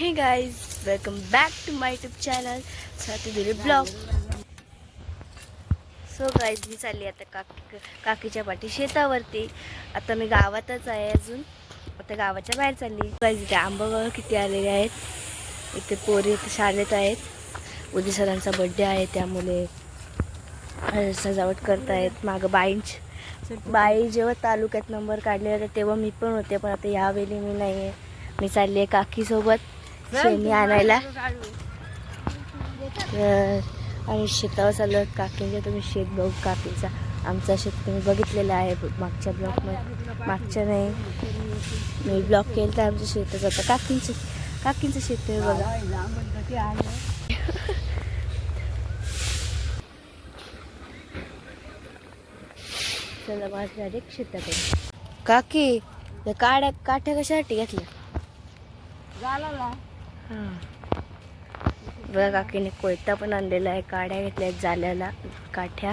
Hey guys welcome back to my YouTube channel Swati daily vlog so guys मी चालली आता काकी काकीच्या पाठी शेतावरती. आता मी गावातच आहे अजून. आता गावाच्या बाहेर चालली. गाईज इथे आंबा किती आलेले आहेत. इथे पोरी इथे शाळेत आहेत. उद्या सरांचा बड्डे आहे त्यामुळे सजावट करतायत. मागं बाईंच बाई जेव्हा तालुक्यात नंबर काढले होते तेव्हा मी पण होते पण आता यावेळी मी नाही आहे मी चालली आहे काकीसोबत. शेणी आणायला. तर आम्ही शेतावर चाललो काकींच्या तुम्ही शेत बघू काकीचा. आमचा शेत तुम्ही बघितलेला आहे मागच्या ब्लॉकमध्ये मागच्या नाही. मी ब्लॉक केलं तर आमच्या शेताचं. आता काकींचं काकींचं शेत तुम्ही बघा. चला माझ डायरेक्ट शेताकडे. काकी काड्या काठ्या कशासाठी घेतल्या? बघा काकीने कोयता पण आणलेला आहे काड्या घेतल्या आहेत जाल्याला काठ्या.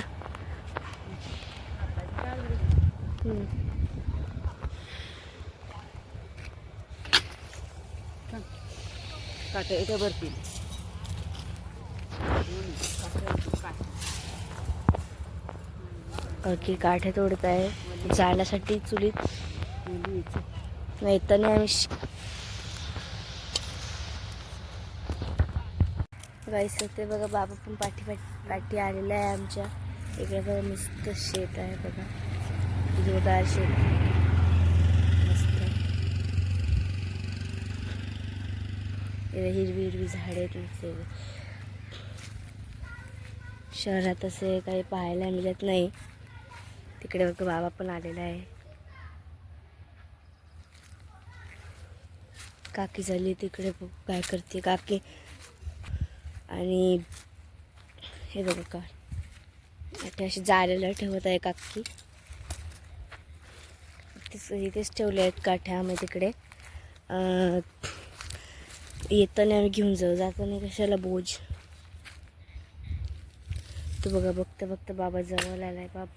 काटे इथे भरतील. काकी काठ्या तोडत आहे जाण्यासाठी चुलीत. नाही तर नाही आम्ही गाईस ते बघा बाबा पण पाठी पाठी पाठी आलेला आहे आमच्या. इकडे बघा मस्त शेत आहे बघा. हिरवगार शेत मस्त. इकडे हिरवी हिरवी झाडे आहेत शहरात असे काही पाहायला मिळत नाही. तिकडे बघा बाबा पण आलेला आहे. काकी झाली तिकडे काय करते काकी? आणि हे बघा का. ते अशी जाळ्याला ठेवत आहे काकी. इथेच ठेवले आहेत काठ्या आम्ही तिकडे. येताना आम्ही घेऊन जाऊ. जाताना कशाला बोज? तो बघा बघता बघता बाबा जवळ आलाय बाप.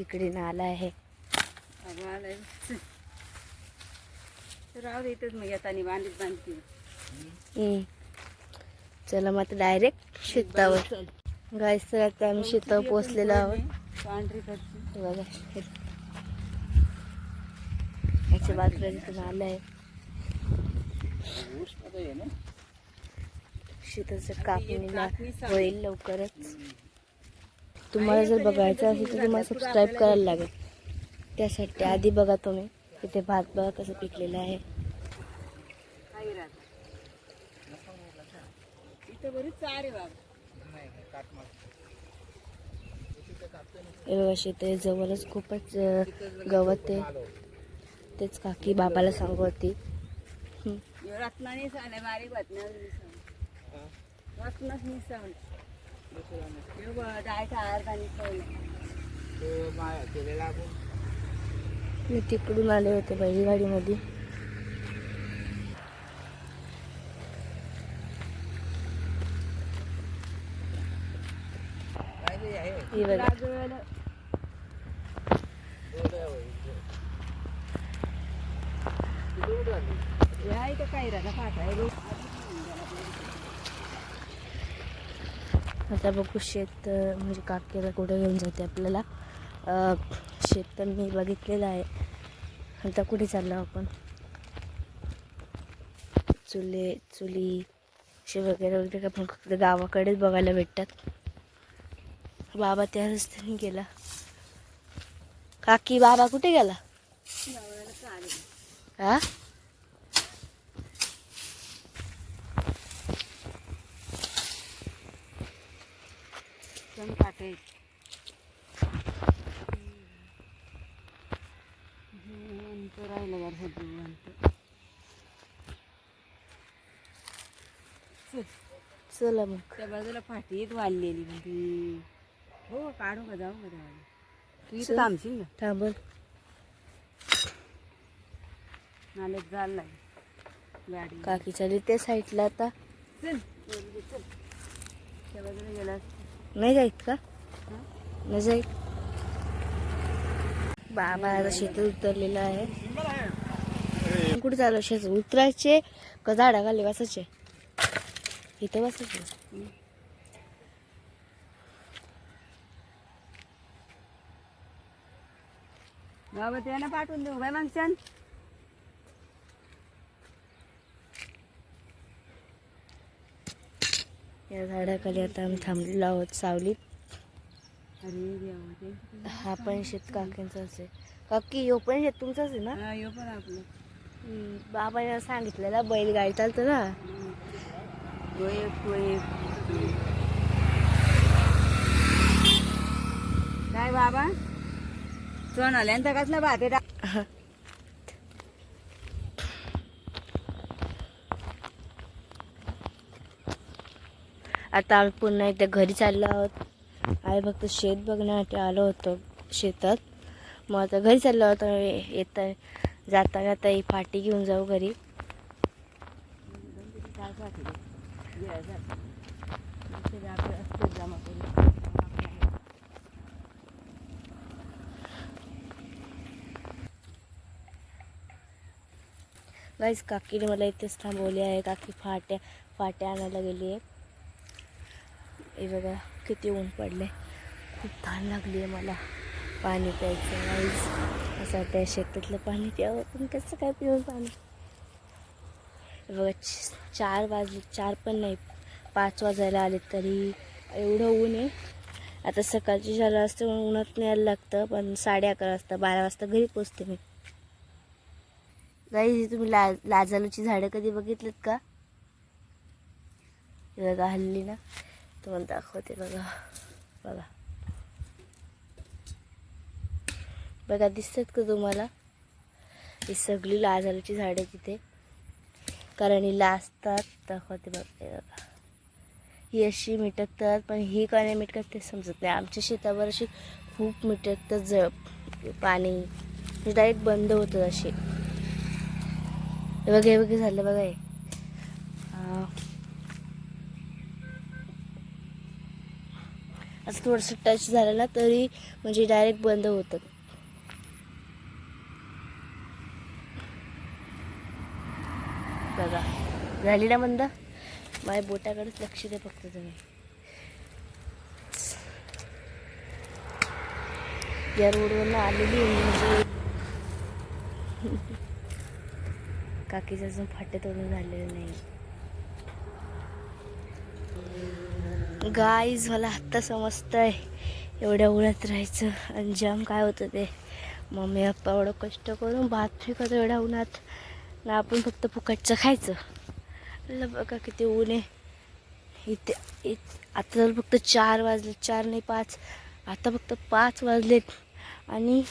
इकडे नाला आहे. राहू दे इथेच मग येतानी बांधीत. चला मग आता डायरेक्ट शेतावर. गायस तर आता आम्ही शेतावर पोचलेलो आहोत. पांढरी बघा. याच्या बाजूला आहे. शेताचं कापणीला होईल लवकरच. तुम्हाला जर बघायचं असेल तर तुम्हाला सबस्क्राईब करायला लागेल. त्यासाठी आधी बघा तुम्ही. तिथे भात बघा कसं पिकलेलं आहे. इथं शेत जवळच खूपच गवत आहे. तेच काकी बाबाला सांगत होती हं. बारीक मी तिकडून आले होते बैलगाडीमध्ये. गाडीमध्ये आहे आता बघू शेत म्हणजे काकेला कुठे घेऊन जाते आपल्याला. शेत तर मी बघितलेलं आहे. आता कुठे चाललो आपण? चुले चुली असे वगैरे वगैरे आपण फक्त गावाकडेच बघायला भेटतात. बाबा त्या रस्त्याने गेला. काकी बाबा कुठे गेला? हा काटे राहिलं यार सगळं चला. मग. त्या बाजूला फाटीत वाढलेली पण ती हो काढू का जाऊ का तू. इथं थांबशील ना. थांबल. नाल्यात चाललाय गाडी. काकी चालली त्या साईडला आता. चल. चल त्या बाजूला गेला नाही जाईत का? नाही जाईत बाबा आता शेतात उतरलेला आहे. कुठे चालू शेत? उतरायचे का झाडा खाली बसायचे? इथं बसायचे. बाबा त्यांना पाठवून देऊ. काय मागच्यान या झाडाखाली आता आम्ही थांबलेलो आहोत सावलीत. हा पण शेत काकींचाच आहे काकी यो पण शेत तुमचाच आहे ना? यो पण आपलं. हम्म, बाबाने सांगितलेलं बैलगाडी चालतं ना? काय बाबा? सोनाल्यांचा कसला भात आहे. आता आम्ही पुन्हा एकदा घरी चाललो आहोत. आम्ही फक्त शेत बघण्यासाठी आलो होतो शेतात. मग आता घरी चाललो होतो. येता जाता जाता ही फाटी घेऊन जाऊ घरी. गाईस काकीने मला इथेच थांबवले आहे. काकी फाट्या फाट्या आणायला गेली आहे हे बघा. किती ऊन पडलं आहे खूप धान लागली आहे मला. पाणी प्यायचं गाईस असं वाटतं शेतातलं पाणी प्यावं. पण कसं काय पिऊन पाणी? बघा चार वाजले चार पण नाही. पाच वाजायला आले तरी एवढं ऊन आहे. आता सकाळची झालं असतं म्हणून उन्हात नाही यायला लागतं पण साडे अकरा वाजता बारा वाजता घरी पोचते मी. गाई तुम्ही ला लाजालूची झाडं कधी बघितलीत का? बघा हल्ली ना. तुम्हाला दाखवते बघा बघा बघा दिसतात का तुम्हाला? ही सगळी लाजालची झाडं तिथे. कारण ही लाजतात दाखवते बघा बघा. ही अशी मिटकतात पण ही का नाही मिटकत ते समजत नाही. आमच्या शेतावर अशी खूप मिटकतात ज पाणी. डायरेक्ट बंद होतं असे. हे बघा हे बघा झालं बघा हे हा. असं थोडंसं टच झालं ना तरी म्हणजे डायरेक्ट बंद होतं. बघा झाली ना बंद? माझ्या बोटाकडेच लक्ष द्या फक्त तुम्ही. या रोडवरनं आलेली म्हणजे काकीचं अजून फाटे तोडून झालेलं नाही. गाईज मला आत्ता समजतंय. एवढ्या उन्हात राहायचं. आणि जाम काय होतं ते? मम्मी पप्पा एवढं कष्ट करून भात फेकत एवढ्या उन्हात. ना आपण फक्त फुकटचं खायचं. ल बघा किती ऊन आहे. इथे इत आता तर फक्त चार वाजले चार नाही पाच. आता फक्त पाच वाजलेत. आणि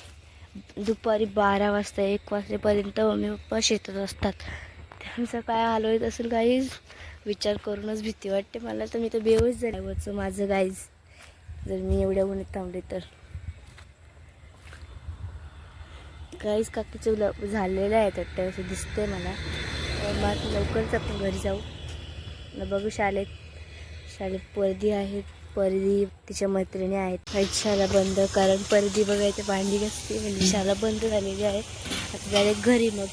दुपारी बारा वाजता एक वाजेपर्यंत मम्मी पप्पा शेतात असतात. त्यांचं काय हाल होत असेल काहीच विचार करूनच भीती वाटते. मला तर मी तर बेवच जाण्यावरचं माझं गाईज जर मी एवढ्या उन्हात थांबले तर. गाईज काकीचं ल झालेलं आहे वाटतं असं दिसतंय मला. तर मग लवकरच आपण घरी जाऊ. न बघू शाळेत शाळेत पर्दी आहेत. परदी तिच्या मैत्रिणी आहेत. शाळा बंद. कारण परदी बघायचं भांडी घासते. म्हणजे शाळा बंद झालेली आहे. आता डायरेक्ट घरी मग.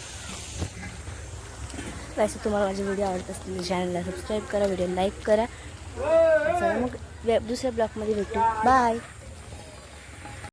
वैसे तुम्हाला माझे व्हिडिओ आवडत असतील चॅनलला सबस्क्राईब करा व्हिडिओ लाईक करा। चला मग वे- दुसऱ्या ब्लॉगमध्ये भेटू। बाय